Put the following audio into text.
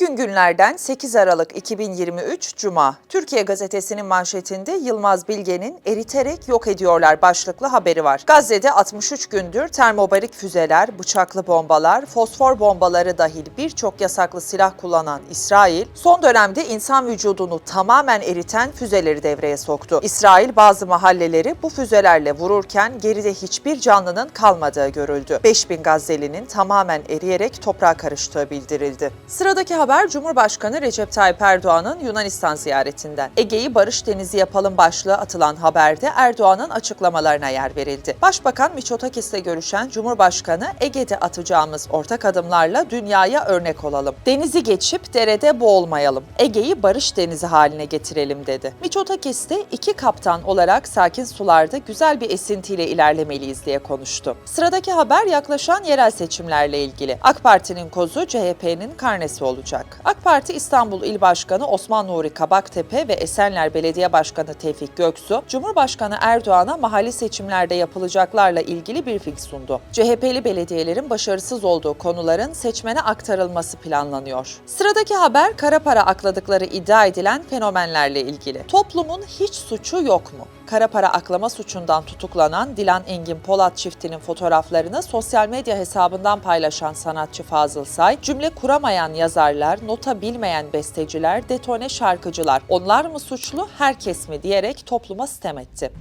Bugün günlerden 8 Aralık 2023 Cuma. Türkiye Gazetesi'nin manşetinde Yılmaz Bilge'nin eriterek yok ediyorlar başlıklı haberi var. Gazze'de 63 gündür termobarik füzeler, bıçaklı bombalar, fosfor bombaları dahil birçok yasaklı silah kullanan İsrail, son dönemde insan vücudunu tamamen eriten füzeleri devreye soktu. İsrail bazı mahalleleri bu füzelerle vururken geride hiçbir canlının kalmadığı görüldü. 5000 Gazze'linin tamamen eriyerek toprağa karıştığı bildirildi. Sıradaki haber Cumhurbaşkanı Recep Tayyip Erdoğan'ın Yunanistan ziyaretinden. Ege'yi barış denizi yapalım başlığı atılan haberde Erdoğan'ın açıklamalarına yer verildi. Başbakan Miçotakis'le görüşen Cumhurbaşkanı Ege'de atacağımız ortak adımlarla dünyaya örnek olalım. Denizi geçip derede boğulmayalım. Ege'yi barış denizi haline getirelim dedi. Miçotakis de iki kaptan olarak sakin sularda güzel bir esintiyle ilerlemeliyiz diye konuştu. Sıradaki haber yaklaşan yerel seçimlerle ilgili. AK Parti'nin kozu CHP'nin karnesi olacak. AK Parti İstanbul İl Başkanı Osman Nuri Kabaktepe ve Esenler Belediye Başkanı Tevfik Göksu, Cumhurbaşkanı Erdoğan'a mahalli seçimlerde yapılacaklarla ilgili briefing sundu. CHP'li belediyelerin başarısız olduğu konuların seçmene aktarılması planlanıyor. Sıradaki haber kara para akladıkları iddia edilen fenomenlerle ilgili. Toplumun hiç suçu yok mu? Kara para aklama suçundan tutuklanan Dilan Engin Polat çiftinin fotoğraflarını sosyal medya hesabından paylaşan sanatçı Fazıl Say, cümle kuramayan yazarlar, nota bilmeyen besteciler, detone şarkıcılar, onlar mı suçlu, herkes mi diyerek topluma sitem etti.